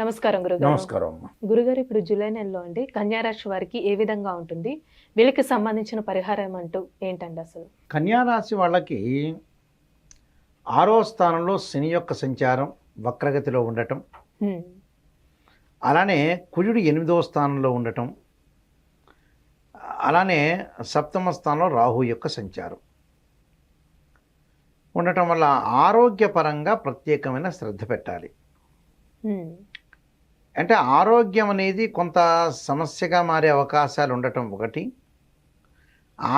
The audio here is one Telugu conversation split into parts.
నమస్కారం గురుగారు. నమస్కారం. గురుగారు ఇప్పుడు జూలై నెలలో అండి కన్యా రాశి వారికి ఏ విధంగా ఉంటుంది? వీళ్ళకి సంబంధించిన పరిహారం అంటూ ఏంటండి అసలు? కన్యారాశి వాళ్ళకి ఆరో స్థానంలో శని యొక్క సంచారం వక్రగతిలో ఉండటం. అలానే కుజుడు ఎనిమిదవ స్థానంలో ఉండటం. అలానే సప్తమ స్థానంలో రాహు యొక్క సంచారం. ఉండటం వల్ల ఆరోగ్యపరంగా ప్రత్యేకమైన శ్రద్ధ పెట్టాలి. అంటే ఆరోగ్యం అనేది కొంత సమస్యగా మారే అవకాశాలు ఉండటం ఒకటి.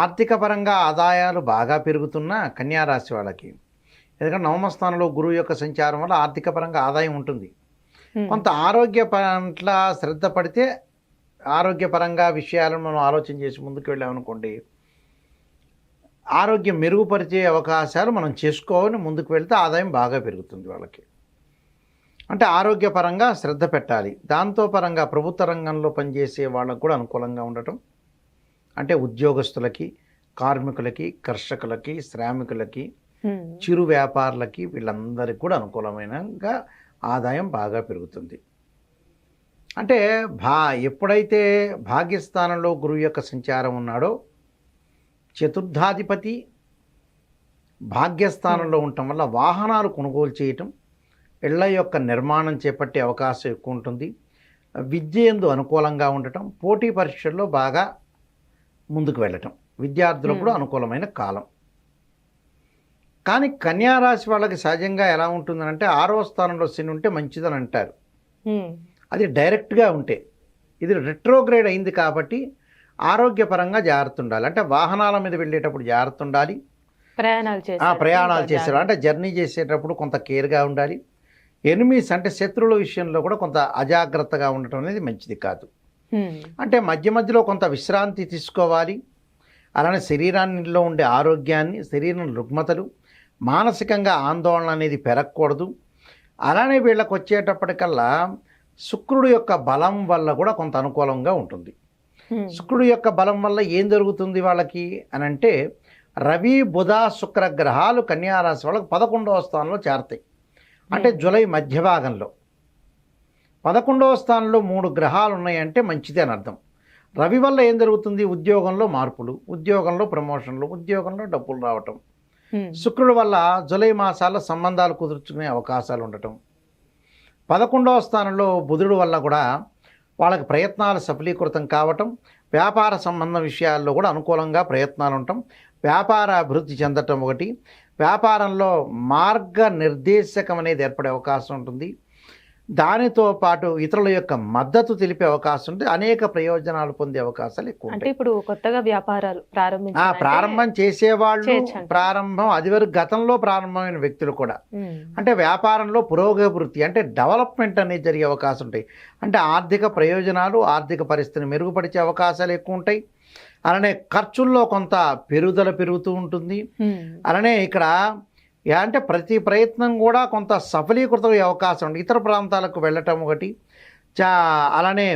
ఆర్థిక పరంగా ఆదాయాలు బాగా పెరుగుతున్న కన్యారాశి వాళ్ళకి. ఎందుకంటే నవమ స్థానంలో గురువు యొక్క సంచారం వల్ల ఆర్థిక పరంగా ఆదాయం ఉంటుంది. కొంత ఆరోగ్య పట్ల శ్రద్ధ పడితే ఆరోగ్యపరంగా విషయాలను మనం ఆలోచన చేసి ముందుకు వెళ్ళామనుకోండి ఆరోగ్యం మెరుగుపరిచే అవకాశాలు మనం చేసుకోవాలని ముందుకు వెళ్తే ఆదాయం బాగా పెరుగుతుంది వాళ్ళకి. అంటే ఆరోగ్యపరంగా శ్రద్ధ పెట్టాలి. దాంతో పరంగా ప్రభుత్వ రంగంలో పనిచేసే వాళ్ళకు కూడా అనుకూలంగా ఉండటం. అంటే ఉద్యోగస్తులకి కార్మికులకి కర్షకులకి శ్రామికులకి. చిరు వ్యాపారులకి వీళ్ళందరికీ కూడా అనుకూలమైనగా ఆదాయం బాగా పెరుగుతుంది. అంటే భా ఎప్పుడైతే భాగ్యస్థానంలో గురువు యొక్క సంచారం ఉన్నాడో చతుర్థాధిపతి భాగ్యస్థానంలో ఉండటం వల్ల వాహనాలు కొనుగోలు చేయటం ఇళ్ళ యొక్క నిర్మాణం చేపట్టే అవకాశం ఎక్కువ ఉంటుంది విద్య ఎందు అనుకూలంగా ఉండటం పోటీ పరీక్షల్లో బాగా ముందుకు వెళ్ళటం విద్యార్థులకు కూడా. అనుకూలమైన కాలం. కానీ కన్యారాశి వాళ్ళకి సహజంగా ఎలా ఉంటుందనంటే ఆరో స్థానంలో శని ఉంటే మంచిదని అంటారు. అది డైరెక్ట్గా ఉంటే ఇది రెట్రోగ్రేడ్ అయింది కాబట్టి ఆరోగ్యపరంగా జాగ్రత్త ఉండాలి అంటే వాహనాల మీద వెళ్ళేటప్పుడు జాగ్రత్త ఉండాలి ప్రయాణాలు ప్రయాణాలు చేసేటప్పుడు అంటే జర్నీ చేసేటప్పుడు కొంత కేర్గా ఉండాలి. ఎనిమిస్ అంటే శత్రువుల విషయంలో కూడా కొంత అజాగ్రత్తగా ఉండటం అనేది మంచిది కాదు. అంటే మధ్య మధ్యలో కొంత విశ్రాంతి తీసుకోవాలి. అలానే శరీరాన్నిలో ఉండే ఆరోగ్యాన్ని శరీరం రుగ్మతలు మానసికంగా ఆందోళన అనేది పెరగకూడదు. అలానే వీళ్ళకి వచ్చేటప్పటికల్లా శుక్రుడు యొక్క బలం వల్ల కూడా కొంత అనుకూలంగా ఉంటుంది. శుక్రుడు యొక్క బలం వల్ల ఏం జరుగుతుంది వాళ్ళకి అని అంటే రవి బుధ శుక్ర గ్రహాలు కన్యారాశి వాళ్ళకి పదకొండవ స్థానంలో చేరతాయి. అంటే. జూలై మధ్య భాగంలో. పదకొండవ స్థానంలో మూడు గ్రహాలు ఉన్నాయంటే మంచిది అని అర్థం. రవి వల్ల ఏం జరుగుతుంది? ఉద్యోగంలో మార్పులు ఉద్యోగంలో ప్రమోషన్లు ఉద్యోగంలో డబ్బులు రావటం. శుక్రుడు వల్ల జూలై మాసాల్లో సంబంధాలు కుదుర్చుకునే అవకాశాలు ఉండటం. పదకొండవ స్థానంలో బుధుడు వల్ల కూడా వాళ్ళకి ప్రయత్నాలు సఫలీకృతం కావటం. వ్యాపార సంబంధ విషయాల్లో కూడా అనుకూలంగా ప్రయత్నాలు ఉండటం వ్యాపార అభివృద్ధి చెందటం ఒకటి. వ్యాపారంలో మార్గ నిర్దేశకం అనేది ఏర్పడే అవకాశం ఉంటుంది. దానితో పాటు ఇతరుల యొక్క మద్దతు తెలిపే అవకాశం ఉంటుంది. అనేక ప్రయోజనాలు పొందే అవకాశాలు ఎక్కువ అంటే ఉంటాయి. ఇప్పుడు కొత్తగా వ్యాపారాలు ఆ ప్రారంభించాలంటే- ప్రారంభం చేసేవాళ్ళు. ప్రారంభం అది వరకు గతంలో ప్రారంభమైన వ్యక్తులు కూడా. అంటే వ్యాపారంలో పురోగభివృద్ధి అంటే డెవలప్మెంట్ అనేది జరిగే అవకాశం ఉంటాయి. అంటే ఆర్థిక ప్రయోజనాలు ఆర్థిక పరిస్థితిని మెరుగుపరిచే అవకాశాలు ఎక్కువ ఉంటాయి. అలానే ఖర్చుల్లో కొంత పెరుగుదల పెరుగుతూ ఉంటుంది. అలానే ఇక్కడ అంటే ప్రతి ప్రయత్నం కూడా కొంత సఫలీకృతం అవకాశం ఉంది. ఇతర ప్రాంతాలకు వెళ్ళటం ఒకటి. చా అలానే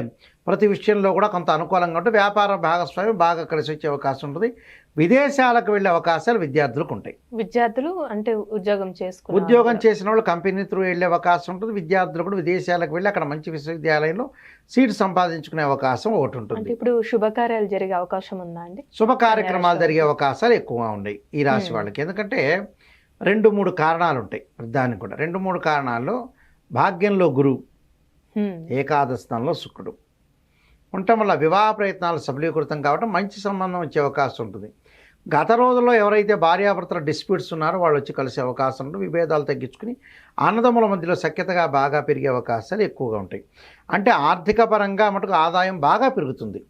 ప్రతి విషయంలో కూడా కొంత అనుకూలంగా ఉంటే వ్యాపార భాగస్వామ్యం బాగా కలిసి వచ్చే అవకాశం ఉంటుంది. విదేశాలకు వెళ్ళే అవకాశాలు విద్యార్థులకు ఉంటాయి. విద్యార్థులు అంటే ఉద్యోగం చేసుకున్న ఉద్యోగం చేసిన వాళ్ళు కంపెనీ త్రూ వెళ్ళే అవకాశం ఉంటుంది. విద్యార్థులు కూడా విదేశాలకు వెళ్ళి అక్కడ మంచి విశ్వవిద్యాలయంలో సీట్ సంపాదించుకునే అవకాశం ఒకటి ఉంటుంది. ఇప్పుడు శుభకార్యాలు జరిగే అవకాశం ఉందా అండి? శుభ కార్యక్రమాలు జరిగే అవకాశాలు ఎక్కువగా ఉన్నాయి ఈ రాశి. వాళ్ళకి. ఎందుకంటే రెండు మూడు కారణాలు ఉంటాయి దానికి కూడా. రెండు మూడు కారణాల్లో భాగ్యంలో గురువు హ్మ్. ఏకాదశ స్థానంలో శుక్రుడు. ఉండటం వల్ల వివాహ ప్రయత్నాలు సఫలీకృతం కావడం మంచి సంబంధం వచ్చే అవకాశం ఉంటుంది. గత రోజుల్లో ఎవరైతే భార్యాభర్తల డిస్ప్యూట్స్ ఉన్నారో వాళ్ళు వచ్చి కలిసే అవకాశం ఉంటుంది విభేదాలు తగ్గించుకుని అన్నదమ్ముల మధ్యలో సఖ్యతగా బాగా పెరిగే అవకాశాలు ఎక్కువగా ఉంటాయి. అంటే ఆర్థిక పరంగా మటుకు ఆదాయం బాగా పెరుగుతుంది.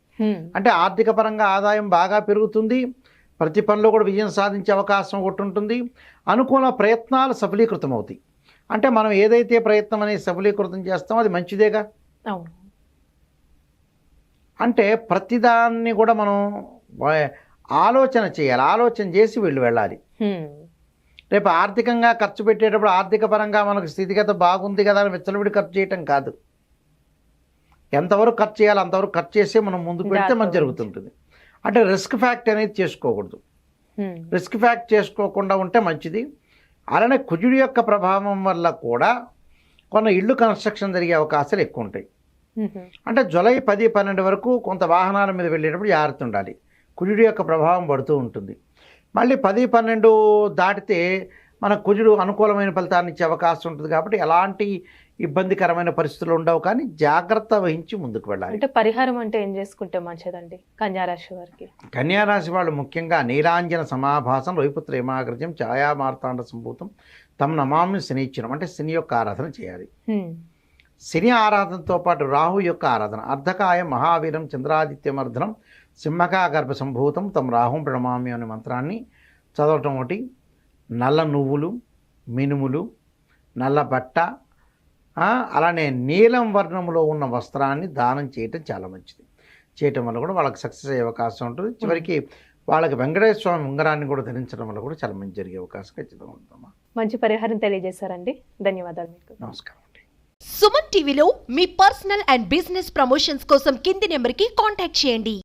అంటే ఆర్థిక పరంగా ఆదాయం బాగా పెరుగుతుంది. ప్రతి పనిలో కూడా విజయం సాధించే అవకాశం ఒకటి ఉంటుంది. అనుకూల ప్రయత్నాలు సఫలీకృతం అవుతాయి అంటే మనం ఏదైతే ప్రయత్నం అనేది సఫలీకృతం చేస్తామో అది మంచిదేగా? అంటే ప్రతిదాన్ని కూడా మనం ఆలోచన చేయాలి ఆలోచన చేసి వీళ్ళు వెళ్ళాలి. రేపు ఆర్థికంగా ఖర్చు పెట్టేటప్పుడు ఆర్థిక పరంగా మనకు స్థితిగత బాగుంది కదా అని విచ్చలవిడి ఖర్చు చేయటం కాదు. ఎంతవరకు ఖర్చు చేయాలి అంతవరకు ఖర్చు చేసి మనం ముందుకు వెళ్తే మనకు జరుగుతుంటుంది. అంటే రిస్క్ ఫ్యాక్ట్ అనేది చేసుకోకూడదు. రిస్క్ ఫ్యాక్ట్ చేసుకోకుండా ఉంటే మంచిది. అలానే కుజుడి యొక్క ప్రభావం వల్ల కూడా కొన్ని ఇళ్ళు కన్స్ట్రక్షన్ జరిగే అవకాశాలు ఎక్కువ ఉంటాయి. అంటే జూలై పది పన్నెండు వరకు కొంత వాహనాల మీద వెళ్ళేటప్పుడు జాగ్రత్త ఉండాలి. కుజుడి యొక్క ప్రభావం పడుతూ ఉంటుంది. మళ్ళీ పది పన్నెండు దాటితే మన కుజుడు అనుకూలమైన ఫలితాన్ని ఇచ్చే అవకాశం ఉంటుంది కాబట్టి ఎలాంటి ఇబ్బందికరమైన పరిస్థితులు ఉండవు కానీ జాగ్రత్త వహించి ముందుకు వెళ్ళాలి. అంటే పరిహారం అంటే ఏం చేసుకుంటే మంచిదండి కన్యారాశి వారికి? కన్యారాశి వాళ్ళు ముఖ్యంగా నీలాంజన సమాభాసం రవిపుత్ర యమాగ్రజం ఛాయా మార్తాండ సంభూతం తమ నమామి శనిచ్చినం అంటే శని యొక్క ఆరాధన చేయాలి. శని ఆరాధనతో పాటు రాహు యొక్క ఆరాధన అర్ధకాయ మహావీరం చంద్రాదిత్యమర్ధనం సింహకా గర్భ సంభూతం తమ రాహుం ప్రణమామి అనే మంత్రాన్ని చదవటం ఒకటి. నల్ల నువ్వులు మినుములు నల్ల బట్ట ఆ, అలానే నీలం వర్ణములో ఉన్న వస్త్రాన్ని దానం చేయటం చాలా మంచిది. చేయటం వల్ల కూడా వాళ్ళకి సక్సెస్ అయ్యే అవకాశం ఉంటుంది. చివరికి వాళ్ళకి వెంకటేశ్వర స్వామి ఉంగరాన్ని కూడా ధరించడం వల్ల కూడా చాలా మంచి జరిగే అవకాశం ఖచ్చితంగా ఉంటుందమ్మా మంచి పరిహారం తెలియజేశారండి. ధన్యవాదాలు మీకు. నమస్కారం అండి. సుమన్ టీవీలో మీ పర్సనల్ అండ్ బిజినెస్ ప్రమోషన్స్ కోసం కింది నెంబర్కి కాంటాక్ట్ చేయండి.